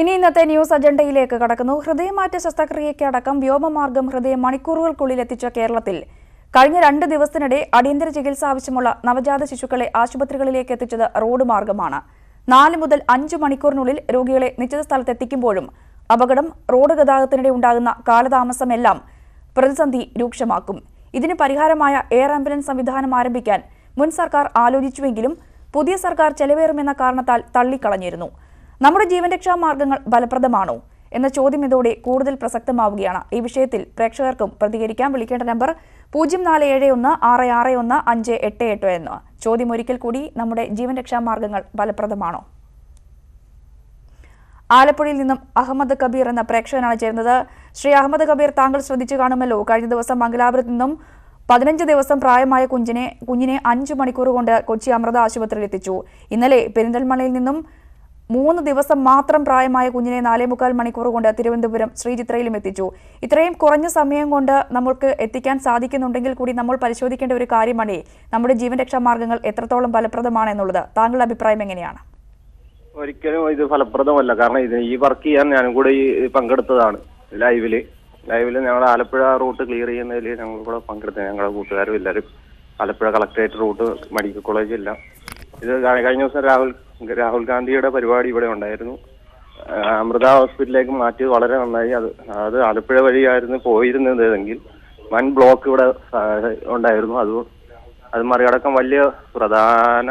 ഇനി ഇന്നത്തെ ന്യൂസ് അജണ്ടയിലേക്ക് കടക്കുന്നു. ഹൃദയമാറ്റ ശസ്ത്രക്രിയയ്ക്കടക്കം വ്യോമമാർഗം ഹൃദയം മണിക്കൂറുകൾക്കുള്ളിൽ എത്തിച്ച കേരളത്തിൽ കഴിഞ്ഞ രണ്ട് ദിവസത്തിനിടെ അടിയന്തര ചികിത്സ ആവശ്യമുള്ള നവജാത ശിശുക്കളെ ആശുപത്രികളിലേക്ക് എത്തിച്ചത് റോഡ് മാർഗമാണ്. നാല് മുതൽ അഞ്ച് മണിക്കൂറിനുള്ളിൽ രോഗികളെ നിശ്ചിത സ്ഥലത്തെത്തിക്കുമ്പോഴും അപകടം റോഡ് ഗതാഗതത്തിനിടെ ഉണ്ടാകുന്ന കാലതാമസമെല്ലാം പ്രതിസന്ധി രൂക്ഷമാക്കും. ഇതിന് പരിഹാരമായ എയർ ആംബുലൻസ് സംവിധാനം ആരംഭിക്കാൻ മുൻ സർക്കാർ ആലോചിച്ചുവെങ്കിലും പുതിയ സർക്കാർ ചെലവേറുമെന്ന കാരണത്താൽ തള്ളിക്കളഞ്ഞിരുന്നു. നമ്മുടെ ജീവൻ രക്ഷാ മാർഗങ്ങൾ ഫലപ്രദമാണോ എന്ന ചോദ്യം ഇതോടെ കൂടുതൽ പ്രസക്തമാവുകയാണ്. ഈ വിഷയത്തിൽ പ്രേക്ഷകർക്കും പ്രതികരിക്കാൻ വിളിക്കേണ്ട നമ്പർ പൂജ്യം നാല് ഏഴ് ഒന്ന് ആറ് ആറ് ഒന്ന് അഞ്ച് എട്ട് എട്ട് എന്ന് ചോദ്യം ഒരിക്കൽ കൂടി നമ്മുടെ ജീവൻ രക്ഷാ മാർഗങ്ങൾ ഫലപ്രദമാണോ? ആലപ്പുഴയിൽ നിന്നും അഹമ്മദ് കബീർ എന്ന പ്രേക്ഷകനാണ് ചേരുന്നത്. ശ്രീ അഹമ്മദ് കബീർ താങ്കൾ ശ്രദ്ധിച്ചു കാണുമല്ലോ. കഴിഞ്ഞ ദിവസം മംഗലാപുരത്ത് നിന്നും പതിനഞ്ച് ദിവസം പ്രായമായ കുഞ്ഞിനെ കുഞ്ഞിനെ അഞ്ചു മണിക്കൂർ കൊണ്ട് കൊച്ചി അമൃത ആശുപത്രിയിൽ എത്തിച്ചു. ഇന്നലെ പെരിന്തൽമണ്ണയിൽ നിന്നും മൂന്ന് ദിവസം മാത്രം പ്രായമായ കുഞ്ഞിനെ നാലേ മുക്കാൽ മണിക്കൂർ കൊണ്ട് തിരുവനന്തപുരം ശ്രീചിത്രയിലും എത്തിച്ചു. ഇത്രയും കുറഞ്ഞ സമയം കൊണ്ട് നമ്മൾക്ക് എത്തിക്കാൻ സാധിക്കുന്നുണ്ടെങ്കിൽ കൂടി നമ്മൾ പരിശോധിക്കേണ്ട ഒരു കാര്യമാണ് നമ്മുടെ ജീവൻ രക്ഷാ മാർഗങ്ങൾ എത്രത്തോളം ഫലപ്രദമാണ് എന്നുള്ളത്. താങ്കളുടെ അഭിപ്രായം എങ്ങനെയാണ്? ഒരിക്കലും ഇത് ഫലപ്രദമല്ല. കാരണം ഇത് ഈ വർക്ക് ചെയ്യാൻ ഞാനും കൂടെ ഈ പങ്കെടുത്തതാണ്. ലൈവിൽ. ലൈവിൽ ഞങ്ങൾ ആലപ്പുഴ റൂട്ട് ക്ലിയർ ചെയ്യുന്നതിൽ ഞങ്ങൾ കൂടെ പങ്കെടുത്തത് ഞങ്ങളുടെ കൂട്ടുകാരും എല്ലാവരും. Alappuzha collectorate route medical college എല്ലാം ഇത് കഴിഞ്ഞ ദിവസം രാഹുൽ രാഹുൽ ഗാന്ധിയുടെ പരിപാടി ഇവിടെ ഉണ്ടായിരുന്നു. അമൃത ഹോസ്പിറ്റലിലേക്ക് മാറ്റിയത് വളരെ നന്നായി. അത് അത് ആലപ്പുഴ വഴിയായിരുന്നു പോയിരുന്നതെങ്കിൽ വൻ ബ്ലോക്ക് ഇവിടെ ഉണ്ടായിരുന്നു. അത് അത് മറികടക്കാൻ വലിയ പ്രധാന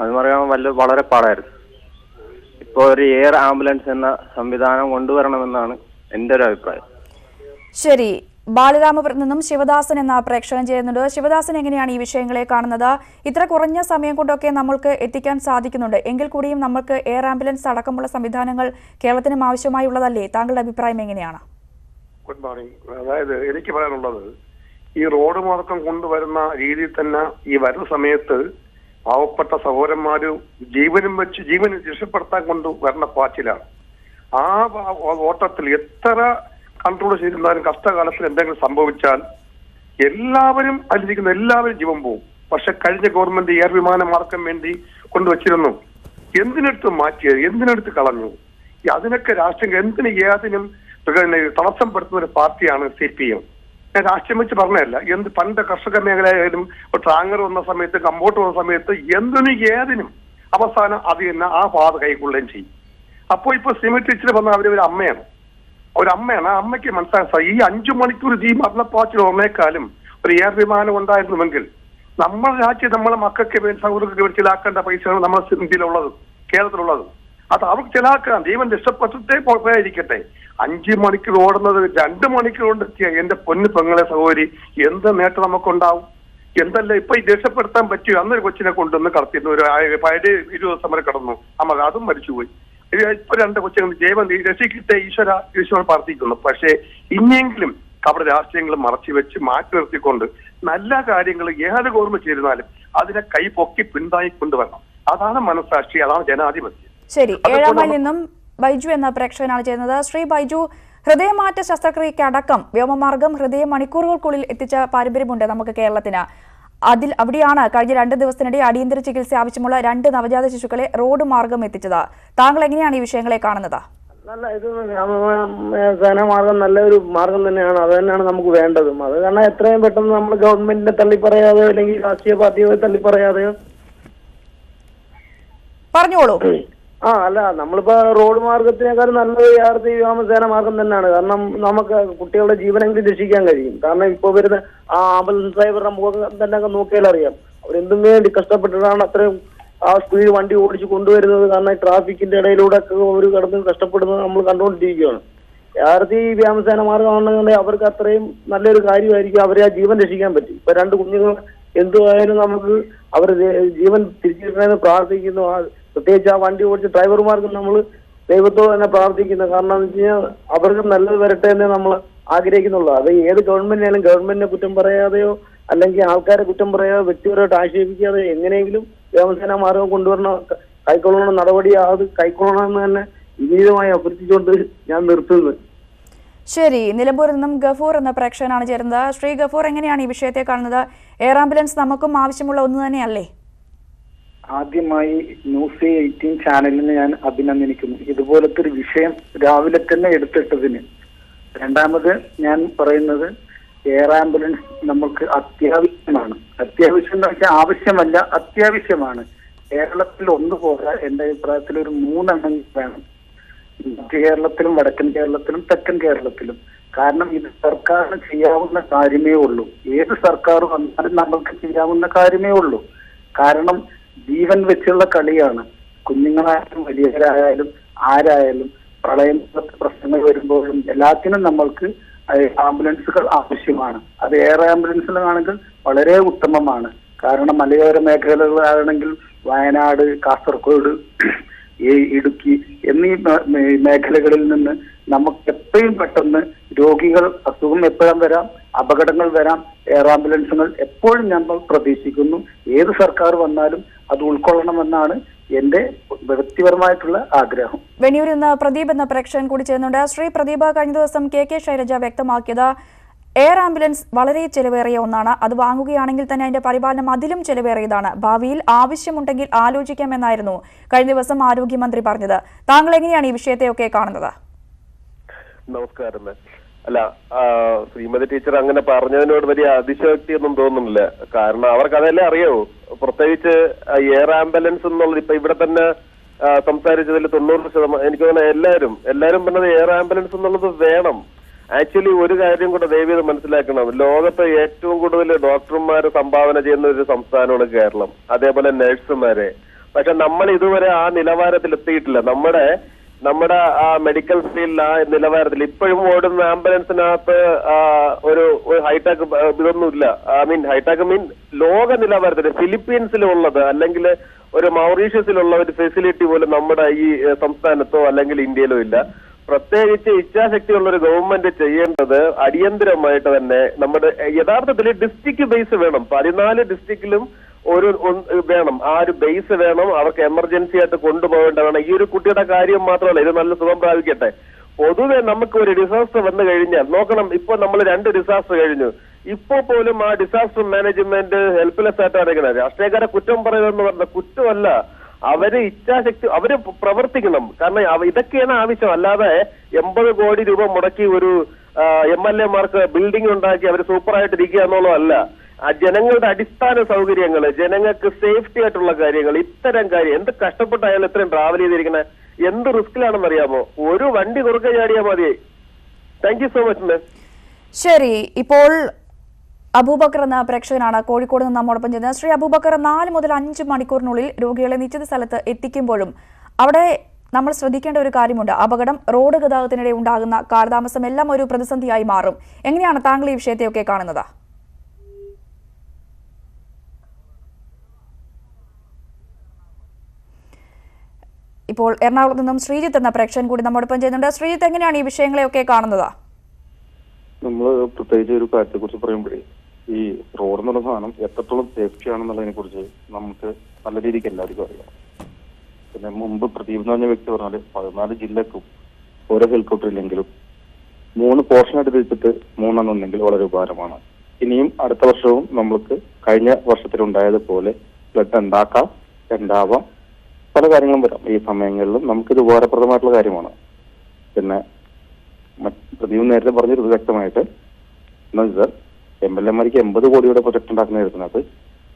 അത് മറികടക്കാൻ വല്ല വളരെ പാടായിരുന്നു. ഇപ്പോൾ ഒരു എയർ ആംബുലൻസ് എന്ന സംവിധാനം കൊണ്ടുവരണമെന്നാണ് എന്റെ ഒരു അഭിപ്രായം. ശരി. ബാലരാമപുരത്ത് നിന്നും ശിവദാസൻ എന്ന പ്രേക്ഷകൻ ചെയ്യുന്നുണ്ട് ശിവദാസൻ എങ്ങനെയാണ് ഈ വിഷയങ്ങളെ കാണുന്നത്? ഇത്ര കുറഞ്ഞ സമയം കൊണ്ടൊക്കെ നമ്മൾക്ക് എത്തിക്കാൻ സാധിക്കുന്നുണ്ട്. എങ്കിൽ കൂടിയും നമ്മൾക്ക് എയർ ആംബുലൻസ് അടക്കമുള്ള സംവിധാനങ്ങൾ കേരളത്തിനും ആവശ്യമായുള്ളതല്ലേ? താങ്കളുടെ അഭിപ്രായം എങ്ങനെയാണ്? ഗുഡ് മോർണിംഗ് അതായത് എനിക്ക് പറയാനുള്ളത് ഈ റോഡ് മാർഗം കൊണ്ടുവരുന്ന രീതിയിൽ തന്നെ ഈ വരുന്ന സമയത്ത് പാവപ്പെട്ട സഹോദരന്മാര് ജീവനും വെച്ച് ജീവൻ രക്ഷപ്പെടുത്താൻ കൊണ്ട് വരുന്ന പാച്ചിലാണ്. ആ ഓട്ടത്തിൽ എത്ര കൺട്രോൾ ചെയ്തിരുന്നാലും കഷ്ടകാലത്തിൽ എന്തെങ്കിലും സംഭവിച്ചാൽ എല്ലാവരും അതിലിരിക്കുന്ന എല്ലാവരും ജീവൻ പോവും. പക്ഷെ കഴിഞ്ഞ ഗവൺമെന്റ് എയർ വിമാന മാർഗം വേണ്ടി കൊണ്ടുവച്ചിരുന്നു. എന്തിനെടുത്ത് മാറ്റിയത്? എന്തിനെടുത്ത് കളഞ്ഞു? അതിനൊക്കെ രാഷ്ട്രീയം എന്തിന് ഏതിനും തടസ്സം പെടുത്തുന്ന ഒരു പാർട്ടിയാണ് സി പി എം ഞാൻ രാഷ്ട്രീയം വെച്ച് പറഞ്ഞതല്ല. എന്ത് പണ്ട് കർഷക മേഖലയായാലും ഇപ്പൊ ട്രാങ്ങർ വന്ന സമയത്ത് കമ്പോട്ട് വന്ന സമയത്ത് എന്തിനും ഏതിനും അവസാനം അത് തന്നെ ആ പാത കൈക്കൊള്ളുകയും ചെയ്യും. അപ്പോൾ ഇപ്പൊ സിമി വന്ന അവരൊരു അമ്മയാണ്. ഒരു അമ്മയാണ് ആ അമ്മയ്ക്ക് മനസ്സിലാക്കാൻ ഈ അഞ്ചു മണിക്കൂർ ഈ മരണപ്പാച്ചിൽ ഓർമ്മേക്കാളും ഒരു എയർ വിമാനം ഉണ്ടായിരുന്നുവെങ്കിൽ നമ്മുടെ രാജ്യം നമ്മളെ മക്കൾക്ക് സൗകര്യങ്ങൾക്ക് വേണ്ടി ചിലാക്കേണ്ട പൈസയാണ് നമ്മുടെ ഇന്ത്യയിലുള്ളത് കേരളത്തിലുള്ളത്. അത് അവർക്ക് ചിലാക്കാം ദൈവം രക്ഷപ്പെട്ടേ പോയിരിക്കട്ടെ. അഞ്ചു മണിക്കൂർ ഓടുന്നത് രണ്ട് മണിക്കൂർ കൊണ്ട് എത്തിയ എന്റെ പൊന്നു പെങ്ങളെ സഹോദരി എന്ത് നേട്ടം നമുക്കുണ്ടാവും? എന്തല്ല ഇപ്പൊ ഈ രക്ഷപ്പെടുത്താൻ പറ്റിയോ? അന്നൊരു കൊച്ചിനെ കൊണ്ടുവന്ന് കടത്തിയിരുന്നു. ഒരു പഴയ ഇരുപത് ദിവസം വരെ കടന്നു. അമ്മ അതും മരിച്ചുപോയി. ഇപ്പൊ രണ്ട് കൊച്ചുങ്ങൾ ജൈവം രസിക്കട്ടെ ഈശ്വര ഈശ്വരൻ പ്രാർത്ഥിക്കുന്നു. പക്ഷേ ഇനിയെങ്കിലും അവിടെ രാഷ്ട്രീയങ്ങൾ മറച്ചു വെച്ച് മാറ്റി നിർത്തിക്കൊണ്ട് നല്ല കാര്യങ്ങൾ ഏത് ഗവൺമെന്റ് ചെയ്തിരുന്നാലും അതിനെ കൈ പൊക്കി പിന്തായി കൊണ്ടുവരണം. അതാണ് മനസാക്ഷി അതാണ് ജനാധിപത്യം. ശരി ഏഴാം നിന്നും ബൈജു എന്ന പ്രേക്ഷകനാണ് ചെയ്യുന്നത് ശ്രീ ബൈജു ഹൃദയമാറ്റ ശസ്ത്രക്രിയയ്ക്ക് അടക്കം വ്യോമമാർഗം ഹൃദയ മണിക്കൂറുകൾക്കുള്ളിൽ എത്തിച്ച പാരമ്പര്യമുണ്ട് നമുക്ക് കേരളത്തിന്. അതിൽ അവിടെയാണ് കഴിഞ്ഞ രണ്ട് ദിവസത്തിനിടെ അടിയന്തര ചികിത്സ ആവശ്യമുള്ള രണ്ട് നവജാത ശിശുക്കളെ റോഡ് മാർഗം എത്തിച്ചത്. താങ്കൾ എങ്ങനെയാണ് ഈ വിഷയങ്ങളെ കാണുന്നത്? നല്ല ഇത് സേനാമാർഗം നല്ലൊരു മാർഗം തന്നെയാണ്. അത് തന്നെയാണ് നമുക്ക് വേണ്ടതും. അത് കാരണം എത്രയും പെട്ടെന്ന് നമ്മൾ ഗവൺമെന്റിനെ തള്ളി പറയാതെയോ അല്ലെങ്കിൽ രാഷ്ട്രീയ പാർട്ടിയെ തള്ളിപ്പറയാതെയോ പറഞ്ഞോളൂ. ആ അല്ല നമ്മളിപ്പോ റോഡ് മാർഗത്തിനേക്കാൾ നല്ലത് യഥാർത്ഥ വ്യോമസേന മാർഗം തന്നെയാണ്. കാരണം നമുക്ക് കുട്ടികളുടെ ജീവനെങ്കിലും രക്ഷിക്കാൻ കഴിയും. കാരണം ഇപ്പൊ വരുന്ന ആ ആംബുലൻസ് ഡ്രൈവറുടെ മുഖം തന്നെ നോക്കിയാൽ അറിയാം. അവരെന്തും വേണ്ടി കഷ്ടപ്പെട്ടിട്ടാണ് അത്രയും ആ സ്പീഡ് വണ്ടി ഓടിച്ച് കൊണ്ടുവരുന്നത്. കാരണം ട്രാഫിക്കിന്റെ ഇടയിലൂടെ ഒക്കെ അവർ കിടന്ന് കഷ്ടപ്പെടുന്നത് നമ്മൾ കണ്ടുകൊണ്ടിരിക്കുകയാണ്. യഥാർത്ഥ ഈ വ്യോമസേന മാർഗമാണെന്നുണ്ടെങ്കിൽ അവർക്ക് അത്രയും നല്ലൊരു കാര്യമായിരിക്കും അവരെ ആ ജീവൻ രക്ഷിക്കാൻ പറ്റും. ഇപ്പൊ രണ്ട് കുഞ്ഞുങ്ങൾ എന്തുമായാലും നമുക്ക് അവർ ജീവൻ തിരിച്ചു പ്രാർത്ഥിക്കുന്നു. പ്രത്യേകിച്ച് ആ വണ്ടി ഓടിച്ച ഡ്രൈവർമാർക്ക് നമ്മൾ ദൈവത്തോട് തന്നെ പ്രാർത്ഥിക്കുന്നത് കാരണം എന്ന് വെച്ച് കഴിഞ്ഞാൽ അവർക്ക് നല്ലത് വരട്ടെ എന്ന് നമ്മൾ ആഗ്രഹിക്കുന്നുള്ളൂ. അത് ഏത് ഗവൺമെന്റിനായാലും ഗവൺമെന്റിനെ കുറ്റം പറയാതെയോ അല്ലെങ്കിൽ ആൾക്കാരെ കുറ്റം പറയാതെ വ്യക്തിപരമായിട്ട് ആക്ഷേപിക്കാതെ എങ്ങനെയെങ്കിലും വ്യോമസേന മാർഗം കൊണ്ടുവരണ കൈക്കൊള്ളണ നടപടി അത് കൈക്കൊള്ളണമെന്ന് തന്നെ വിനീതമായി അഭ്യർത്ഥിച്ചുകൊണ്ട് ഞാൻ നിർത്തുന്നു. ശരി. നിലമ്പൂരിൽ നിന്നും ഗഫൂർ എന്ന പ്രേക്ഷകനാണ് ചേരുന്നത്. ശ്രീ ഗഫൂർ എങ്ങനെയാണ് ഈ വിഷയത്തെ കാണുന്നത്? എയർ ആംബുലൻസ് നമുക്കും ആവശ്യമുള്ള ഒന്ന് തന്നെയല്ലേ? ആദ്യമായി ന്യൂസ് എയ്റ്റീൻ ചാനലിനെ ഞാൻ അഭിനന്ദിക്കുന്നു. ഇതുപോലത്തെ ഒരു വിഷയം രാവിലെ തന്നെ എടുത്തിട്ടതിന്. രണ്ടാമത് ഞാൻ പറയുന്നത് എയർ ആംബുലൻസ് നമുക്ക് അത്യാവശ്യമാണ്. അത്യാവശ്യം എന്ന് വെച്ചാൽ ആവശ്യമല്ല അത്യാവശ്യമാണ്. കേരളത്തിൽ ഒന്ന് പോരാ എന്റെ അഭിപ്രായത്തിൽ ഒരു മൂന്നെണ്ണം വേണം. കേരളത്തിലും വടക്കൻ കേരളത്തിലും തെക്കൻ കേരളത്തിലും. കാരണം ഇത് സർക്കാരിന് ചെയ്യാവുന്ന കാര്യമേ ഉള്ളൂ. ഏത് സർക്കാർ വന്നാലും നമ്മൾക്ക് ചെയ്യാവുന്ന കാര്യമേ ഉള്ളൂ. കാരണം ജീവൻ വെച്ചുള്ള കളിയാണ്. കുഞ്ഞുങ്ങളായാലും വലിയവരായാലും ആരായാലും പ്രളയം പ്രശ്നങ്ങൾ വരുമ്പോഴും എല്ലാത്തിനും നമ്മൾക്ക് ആംബുലൻസുകൾ ആവശ്യമാണ്. അത് എയർ ആംബുലൻസിലാണെങ്കിൽ വളരെ ഉത്തമമാണ്. കാരണം മലയോര മേഖലകളാണെങ്കിൽ വയനാട് കാസർഗോഡ് ഇടുക്കി എന്നീ മേഖലകളിൽ നിന്ന് നമുക്ക് എപ്പോഴും പെട്ടെന്ന് രോഗികൾ അസുഖം എപ്പോഴും വരാം അപകടങ്ങൾ വരാം എയർ ആംബുലൻസുകൾ എപ്പോഴും നമ്മൾ പ്രതീക്ഷിക്കുന്നു. ഏത് സർക്കാർ വന്നാലും അത് ഉൾക്കൊള്ളണമെന്നാണ് എന്റെ വ്യക്തിപരമായിട്ടുള്ള ആഗ്രഹം. വെണിയൂരിൽ നിന്ന് പ്രദീപ് എന്ന പ്രേക്ഷകൻ കൂടി ചേരുന്നുണ്ട്. ശ്രീ പ്രദീപ് കഴിഞ്ഞ ദിവസം കെ കെ ശൈലജ വ്യക്തമാക്കിയത് എയർ ആംബുലൻസ് വളരെ ചെലവേറിയ ഒന്നാണ്. അത് വാങ്ങുകയാണെങ്കിൽ തന്നെ അതിന്റെ പരിപാലനം അതിലും ചെലവേറിയതാണ്. ഭാവിയിൽ ആവശ്യമുണ്ടെങ്കിൽ ആലോചിക്കാമെന്നായിരുന്നു കഴിഞ്ഞ ദിവസം ആരോഗ്യമന്ത്രി പറഞ്ഞത്. താങ്കൾ എങ്ങനെയാണ് ഈ വിഷയത്തെയൊക്കെ കാണുന്നത്? നമസ്കാരം. അല്ല ശ്രീമതി ടീച്ചർ അങ്ങനെ പറഞ്ഞതിനോട് വലിയ അതിശയോക്തിയൊന്നും തോന്നുന്നില്ല. കാരണം അവർക്ക് അതെല്ലാം അറിയാവൂ പ്രത്യേകിച്ച് എയർ ആംബുലൻസ് എന്നുള്ളത് ഇപ്പൊ ഇവിടെ തന്നെ സംസാരിച്ചതിൽ തൊണ്ണൂറ് ശതമാനം എനിക്ക് തോന്നുന്നത് എല്ലാവരും എല്ലാവരും പറഞ്ഞത് എയർ ആംബുലൻസ് എന്നുള്ളത് വേണം. ആക്ച്വലി ഒരു കാര്യം കൂടെ ദയവ് ചെയ്ത് മനസ്സിലാക്കണം. ലോകത്തെ ഏറ്റവും കൂടുതൽ ഡോക്ടർമാർ സംഭാവന ചെയ്യുന്ന ഒരു സംസ്ഥാനമാണ് കേരളം. അതേപോലെ നഴ്സുമാരെ. പക്ഷെ നമ്മൾ ഇതുവരെ ആ നിലവാരത്തിൽ എത്തിയിട്ടില്ല. നമ്മുടെ നമ്മുടെ ആ മെഡിക്കൽ ഫീൽഡിൽ ആ നിലവാരത്തിൽ ഇപ്പോഴും ഓടുന്ന ആംബുലൻസിനകത്ത് ഒരു ഹൈടെക് ഇതൊന്നുമില്ല. ഐ മീൻ ഹൈടെക് മീൻ ലോക നിലവാരത്തിൽ ഫിലിപ്പീൻസിലുള്ളത് അല്ലെങ്കിൽ ഒരു മൗറീഷ്യസിലുള്ള ഒരു ഫെസിലിറ്റി പോലും നമ്മുടെ ഈ സംസ്ഥാനത്തോ അല്ലെങ്കിൽ ഇന്ത്യയിലോ ഇല്ല. പ്രത്യേകിച്ച് ഇച്ഛാശക്തിയുള്ള ഒരു ഗവൺമെന്റ് ചെയ്യേണ്ടത് അടിയന്തരമായിട്ട് തന്നെ നമ്മുടെ യഥാർത്ഥത്തിൽ ഡിസ്ട്രിക്ട് ബേസ് വേണം. പതിനാല് ഡിസ്ട്രിക്റ്റിലും ഒരു വേണം. ആ ഒരു ബേസ് വേണം. അവർക്ക് എമർജൻസി ആയിട്ട് കൊണ്ടുപോകേണ്ടതാണ്. ഈ ഒരു കുട്ടിയുടെ കാര്യം മാത്രമല്ല ഇത് നല്ല സുഖം പ്രാപിക്കട്ടെ. പൊതുവെ നമുക്ക് ഒരു ഡിസാസ്റ്റർ വന്നു കഴിഞ്ഞാൽ നോക്കണം ഇപ്പൊ നമ്മൾ രണ്ട് ഡിസാസ്റ്റർ കഴിഞ്ഞു. ഇപ്പോ പോലും ആ ഡിസാസ്റ്റർ മാനേജ്മെന്റ് ഹെൽപ്ലെസ് ആയിട്ടാണ് ഇങ്ങനെ രാഷ്ട്രീയക്കാരെ കുറ്റം പറയുന്നതെന്ന് പറഞ്ഞ കുറ്റമല്ല. അവർ ഇച്ഛാശക്തി അവർ പ്രവർത്തിക്കണം. കാരണം ഇതൊക്കെയാണ് ആവശ്യം. അല്ലാതെ എൺപത് കോടി രൂപ മുടക്കി ഒരു എം എൽ എമാർക്ക് ബിൽഡിംഗ് ഉണ്ടാക്കി അവർ സൂപ്പറായിട്ട് ഇരിക്കുക എന്നുള്ളതല്ല. ജനങ്ങളുടെ അടിസ്ഥാന സൗകര്യങ്ങൾ ജനങ്ങൾക്ക് സേഫ്റ്റി ആയിട്ടുള്ള കാര്യങ്ങൾ ഇത്തരം കാര്യം എന്ത് കഷ്ടപ്പെട്ടായാലും ഇത്രയും ട്രാവൽ ചെയ്തിരിക്കണേ? എന്ത് റിസ്കിലാണെന്ന് അറിയാമോ? ഒരു വണ്ടി കുറുക്കെ ചാടിയാൽ മതി. Thank you so much ma'am ശരി ഇപ്പോൾ അബൂബക്കർ എന്ന പ്രേക്ഷകനാണ് കോഴിക്കോട് നിന്ന് നമ്മോടൊപ്പം ചെയ്യുന്നത് ശ്രീ അബൂബക്കർ നാല് മുതൽ അഞ്ച് മണിക്കൂറിനുള്ളിൽ രോഗികളെ നിശ്ചിത സ്ഥലത്ത് എത്തിക്കുമ്പോഴും അവിടെ നമ്മൾ ശ്രദ്ധിക്കേണ്ട ഒരു കാര്യമുണ്ട്. അപകടം റോഡ് ഗതാഗതത്തിനിടെ ഉണ്ടാകുന്ന കാലതാമസം എല്ലാം ഒരു പ്രതിസന്ധിയായി മാറും. എങ്ങനെയാണ് താങ്കൾ ഈ വിഷയത്തെയൊക്കെ കാണുന്നത്? ഇപ്പോൾ എറണാകുളത്ത് നിന്നും ശ്രീജിത്ത് എന്ന പ്രേക്ഷകൻ കൂടി നമ്മോടൊപ്പം ചെയ്യുന്നുണ്ട്. ശ്രീജിത്ത് എങ്ങനെയാണ് ഈ വിഷയങ്ങളെയൊക്കെ കാണുന്നത്? നമ്മൾ പ്രത്യേകിച്ച് ഒരു കാര്യത്തെ കുറിച്ച് പറയുമ്പോഴേ ഈ റോഡ് എന്നുള്ള സാധനം എത്രത്തോളം സേഫ്റ്റി ആണെന്നുള്ളതിനെ കുറിച്ച് നമുക്ക് നല്ല രീതിക്ക് എല്ലാവർക്കും അറിയാം. പിന്നെ മുമ്പ് പ്രദീപ് എന്ന് പറഞ്ഞ വ്യക്തി പറഞ്ഞാൽ പതിനാല് ജില്ലക്കും ഓരോ ഹെലികോപ്റ്റർ ഇല്ലെങ്കിലും മൂന്ന് പോർഷൻ തിരിച്ചിട്ട് മൂന്നെണ്ണം ഉണ്ടെങ്കിൽ വളരെ ഉപകാരമാണ്. ഇനിയും അടുത്ത വർഷവും നമ്മൾക്ക് കഴിഞ്ഞ വർഷത്തിലുണ്ടായതുപോലെ ബ്ലഡ് ഉണ്ടാക്കാം ഉണ്ടാവാം. പല കാര്യങ്ങളും വരാം. ഈ സമയങ്ങളിലും നമുക്കിത് ഉപകാരപ്രദമായിട്ടുള്ള കാര്യമാണ്. പിന്നെ പ്രദീപ് നേരത്തെ പറഞ്ഞിരുന്നു വ്യക്തമായിട്ട് എന്താ വെച്ചാൽ എം എൽ എമാർക്ക് എൺപത് കോടിയുടെ പ്രൊജക്ട് ഉണ്ടാക്കുന്ന എഴുതുന്നത്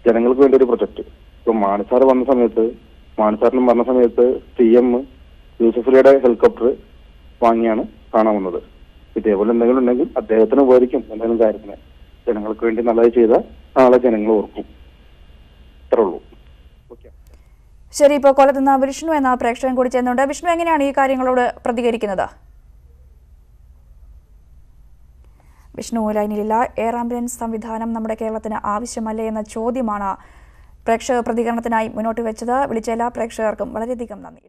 ജനങ്ങൾക്ക് വേണ്ടി ഒരു പ്രൊജക്ട്. ഇപ്പൊ മാനസാർ വന്ന സമയത്ത് മാനസാറിനും വന്ന സമയത്ത് സി എം യൂസഫലിയുടെ ഹെലികോപ്റ്റർ വാങ്ങിയാണ് കാണാൻ വന്നത് ഇതേപോലെ എന്തെങ്കിലും ഉണ്ടെങ്കിൽ അദ്ദേഹത്തിന് ഉപകരിക്കും എന്തെങ്കിലും കാര്യത്തിന്. ജനങ്ങൾക്ക് വേണ്ടി നല്ലത് ചെയ്താൽ നാളെ ജനങ്ങൾ ഓർക്കും. അത്രേ ഉള്ളൂ. ശരി ഇപ്പോൾ കൊല്ലത്ത് നിന്ന് വിഷ്ണു എന്ന പ്രേക്ഷകൻ കൂടി ചെയ്യുന്നുണ്ട് വിഷ്ണു എങ്ങനെയാണ് ഈ കാര്യങ്ങളോട് പ്രതികരിക്കുന്നത്? വിഷ്ണു ലൈനിലില്ല. എയർ ആംബുലൻസ് സംവിധാനം നമ്മുടെ കേരളത്തിന് ആവശ്യമല്ലേ എന്ന ചോദ്യമാണ് പ്രേക്ഷക പ്രതികരണത്തിനായി മുന്നോട്ട് വെച്ചത്. വിളിച്ച എല്ലാ പ്രേക്ഷകർക്കും വളരെയധികം നന്ദി.